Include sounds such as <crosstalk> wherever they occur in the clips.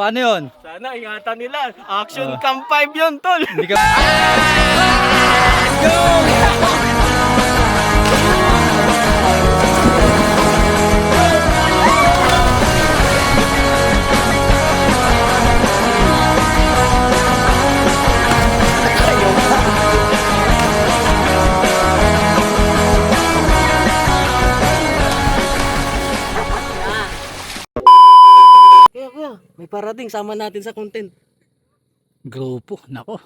paano yun? Sana ingatan nila. Action cam 5 yun, tol. Hindi ka... <laughs> Kaya parating. Sama natin sa content. Grupo, nako.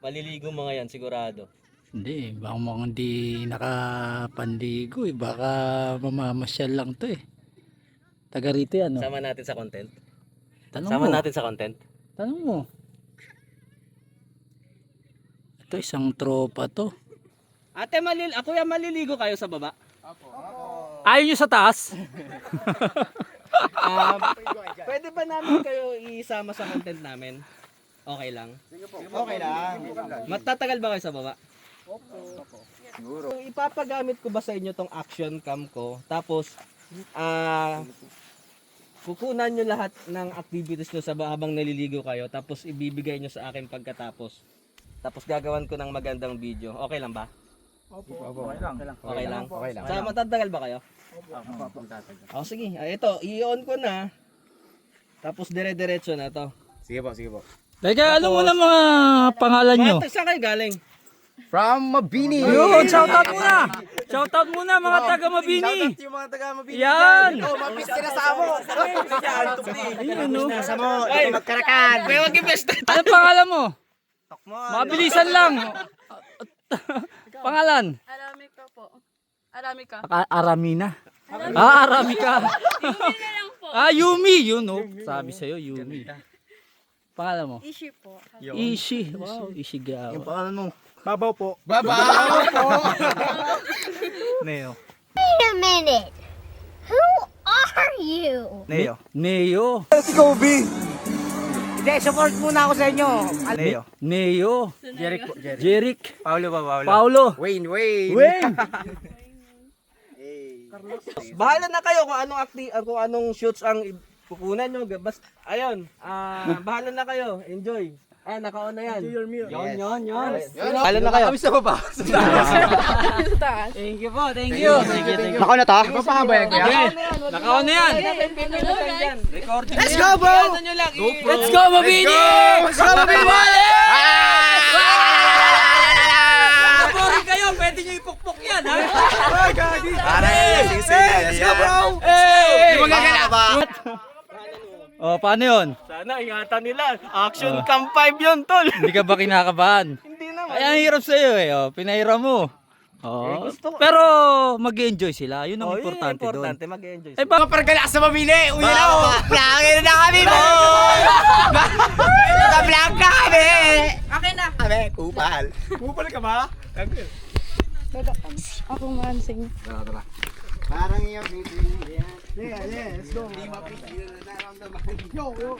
Maliligo mga yan, sigurado. Hindi, baka mga hindi nakapandigo eh. Baka mamamasyal lang to eh. Taga rito yan, no? Sama natin sa content. Tanong Sama mo. natin sa content. Tanong mo. Ito, isang tropa to. Ate, malil ako yan maliligo kayo sa baba. Ayaw nyo sa taas? <laughs> Um, <laughs> pwede ba namin kayo isama sa content namin? Okay lang? Okay lang. Matatagal ba kayo sa baba? Siguro. Ipapagamit ko ba sa inyo tong action cam ko? Tapos, ah, kukunan nyo lahat ng activities nyo sa ba- habang naliligo kayo. Tapos, ibibigay nyo sa akin pagkatapos. Tapos, gagawan ko ng magandang video. Okay lang ba? Okay lang. Okay lang? Okay lang. Sa matatagal ba kayo? Oh, sige. Ah, ito, i-on ko na. Tapos, dire-diretso na to. Sige po, sige po. Teka, ano mo na mga pangalan nyo? Mga, saan kayo galing? From Mabini! Yun, shoutout muna! Shoutout muna mga taga Mabini! yung mga taga Mabini. Yan! Oh, mabis ka na sa mo! Ayun, no? Nasa mo, ito magkarakan! May wag i-best Anong pangalan mo? Tokmon! Mabilisan lang! <laughs> <laughs> pangalan? Aramika po. Aramika. Aka- Aramina. Ah, Aramika. Yumi na lang po. Ah, Yumi. Yun, no? Sabi sa'yo, Yumi. Pangalan mo? Ishi po. Ishi. Wow, Ishigawa. Pangalan mo? Babaw po. <laughs> Neo. Wait a minute. Who are you? Neo. Neo. Hindi, support muna ako sa inyo. Neo. Neo. Jeric Jeric. Paulo ba, Paulo? Paulo. Wayne, Wayne. Wayne. Bahala na kayo kung anong acti ah, kung anong shoots ang kukunan nyo. Bas, ayun, ah, bahala na kayo. Enjoy. Ah, naka-on na yan. Yon, yon, yon. Bahala na kayo. Kami <laughs> sa baba. Thank you po, thank you. Thank you, thank you. Na to? Mapahabayan ko yan? Nakaon na yan. Recording Let's go, bro! Let's go, Mabini! Let's go, Mabini! Boring kayo, pwede nyo ipukpok yan, ha? Pare, let's go, bro! Hey! Di ba? Oh, paano yun? Sana ingatan nila. Action cam 5 yun, tol. Hindi ka ba kinakabahan? <laughs> Hindi naman. Ay, ang hirap sa'yo eh. Oh, pinahiram mo. Oh. Eh, gusto ko- Pero mag-enjoy sila. Yun ang Oh, yun yung importante, doon. importante, mag-enjoy. Eh, baka Pargala sa Mabini! Uwi na ako! Vlogger <laughs> na kami, mo! Naka-vlog <laughs> na kami! Okay na. Kami, kupal. Kupal ka ba? Ako man sing. Parang yung baby. Yeah, yeah, let's go. Di mapigil na naramdaman. Yo, yo.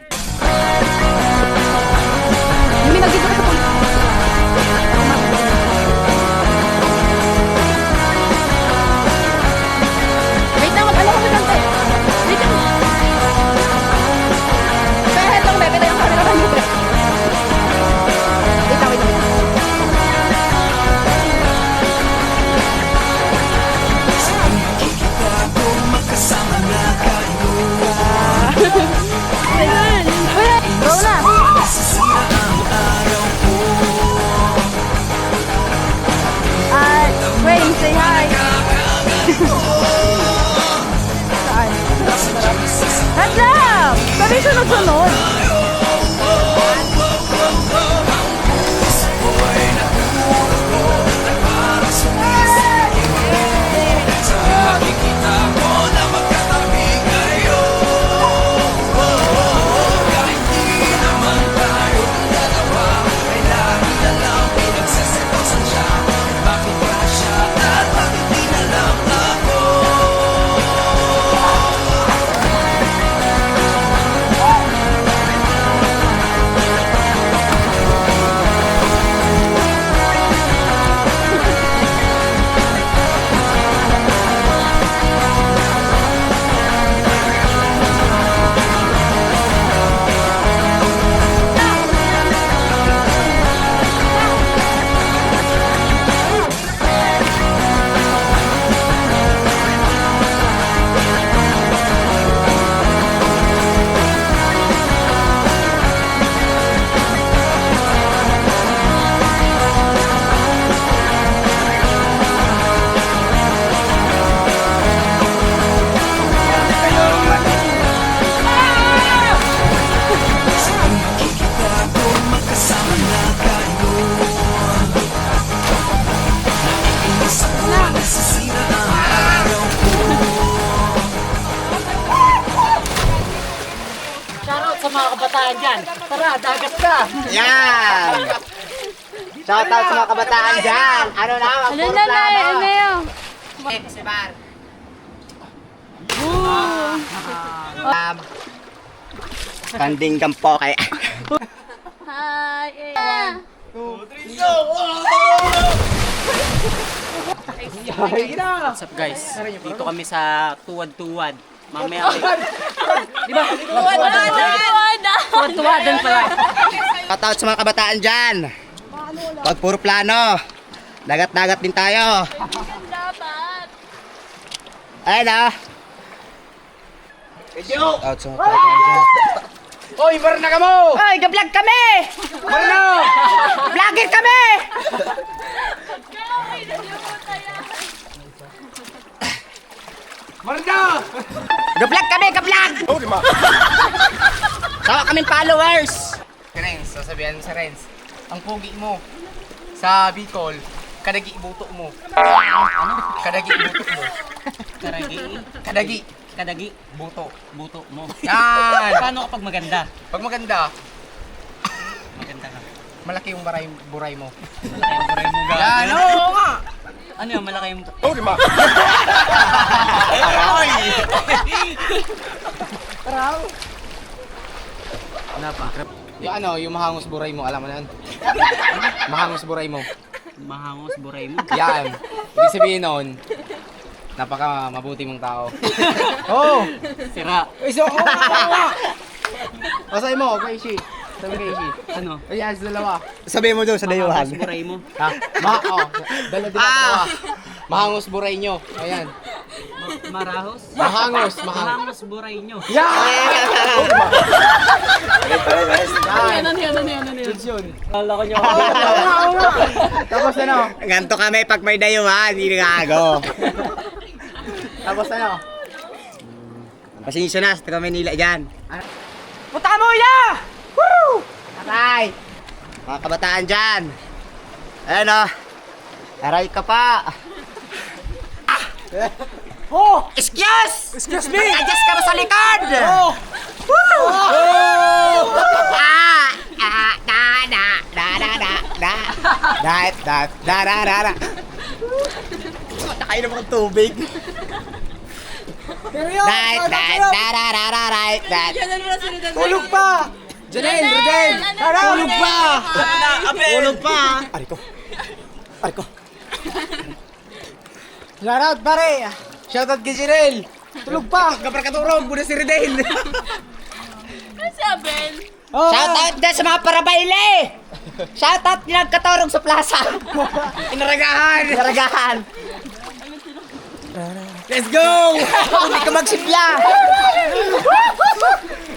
Sabi sunod-sunod. Kabataan dyan. Tara, dagat ka. Yan! Shoutout sa mga kabataan dyan! Ano na, wag Ano na na, plano! ano yun? Eh, si Bar. Um, Kanding kampo kay... Hi! eh. What's up guys? Dito kami sa Tuwad-Tuwad. Mamaya Di ba? Tuwad-Tuwadan pala. Shoutout sa mga kabataan dyan! Wag puro plano! Dagat-dagat din tayo! Ayun ah! Shoutout sa mga kabataan dyan! Oy, barna ka mo! Ay, gablog kami! Barna! Vlogger kami! Barna! Gablog kami, gablog! Sama kaming followers! Renz, sasabihan mo sa Renz, ang pogi mo sa Bicol, kadagi buto mo. Ano? Kadagi buto mo. Karagi. Kadagi Kadagi. buto. Buto mo. Yan! Paano kapag maganda? Pag maganda, Maganda ka. malaki yung baray, buray mo. Malaki yung buray mo ga. Yan! Oo nga! Ano yung malaki yung... <laughs> Yung ano, yung mahangos buray mo, alam mo na yan? <laughs> Mahangos buray mo. Mahangos buray mo. Yan. Ibig sabihin nun, napaka mabuti mong tao. Oo! <laughs> Oh, Sira. Oo nga, oo nga! Pasay <laughs> mo, kay Ishi. Sabi kay Ishi. Ano? Ayan, sa dalawa. Sabihin mo doon sa dayuhan. Mahangos buray mo. Ha? Ma oh, dala din ako. Ah. Mahangos buray nyo. Ayan. Ma- marahos? Mahangos, mahangos. Mahangos buray nyo. Yan! Ano yan? Ano yan? Ano yan? Kala ko nyo. Tapos ano? Ganto kami pag may dayuhan, hindi gago. Tapos ano? Pasensya na, sa taga Manila dyan. Punta mo ya! Aray! Mga kabataan dyan. Ayan o. Aray ka pa. <laughs> Oh! Excuse! Excuse me! Adjust ka ba sa likod? Oh! Ah! Ah! Da! Da! Da! Da! Da! Da! Da! Da! Da! Da! Da! Da! Nakainom akong tubig. Right, right, da, da, da, da, right, that. Tulog pa! Janelle, Rodel! Tulog pa! Tulog pa. Ari ko. Ari ko. Shoutout pare! Shoutout kay Janelle! Tulog pa! Kapar katurog, muna si Rodel! Sabi! Oh, Shout out din sa mga parabayle. Shout out nilang katorong sa plaza. <laughs> Inaragahan! Karagahan. Let's go! Hindi ka magsipla.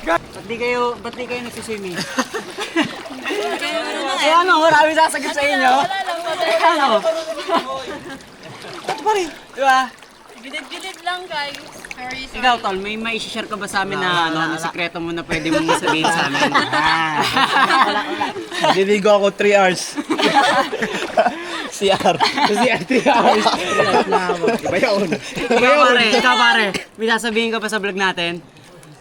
Ba't di kayo, ba't di kayo nagsiswimming? Kaya ano, marami sasagip sa inyo. Wala lang, wala Ano? Di ba? Gilid-gilid lang, guys. Very sorry. Ikaw, Tol, may mai-share ka ba sa amin na ano, na sekreto mo na pwede mong sabihin sa amin? <laughs> Diligo ako 3 hours. CR. CR 3 hours! Iba yun. ikaw pare, ikaw pare, may sasabihin ka pa sa vlog natin?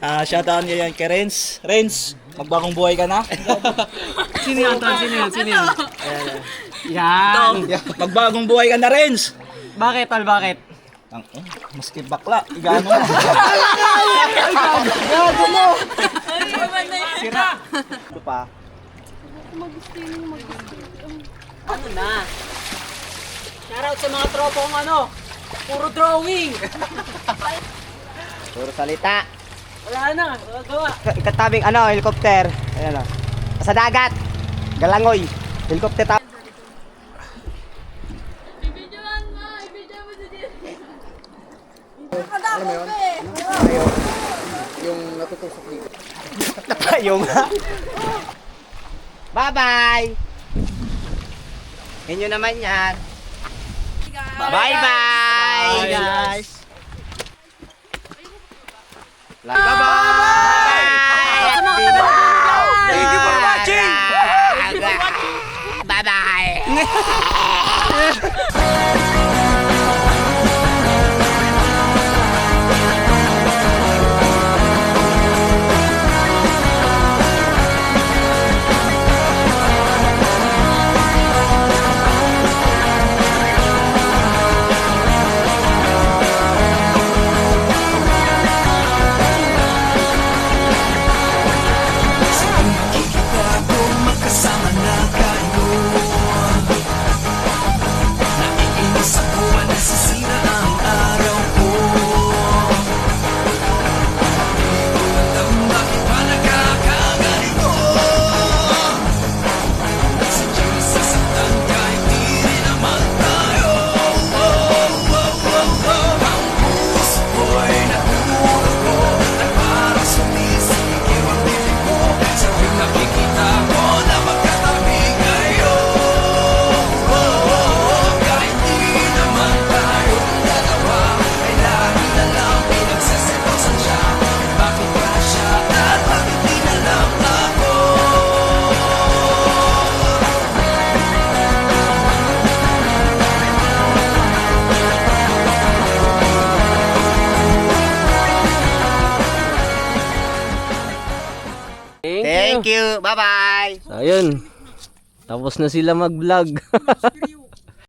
Ah, shoutout niyo yan kay Renz. Renz, magbagong buhay ka na. <laughs> Sino yun, Tol? Sino yun? Sino yun? Yan! Magbagong buhay ka na, Renz. Bakit, Tol? Bakit? Ang, eh, maski bakla, igano mo. Sira! Ito pa. Ano na? Shoutout sa mga tropong ano, puro drawing! Puro salita. Wala na, wala gawa. Katabing ano, helicopter. Ayan o. Sa dagat. Galangoy. Helicopter ta. Napayong. Bye-bye. Inyo naman yan. Bye-bye. Bye, guys. Bye-bye. Thank you for watching. Bye-bye. <laughs> you. Bye-bye. Ayun. Tapos na sila mag-vlog. <laughs>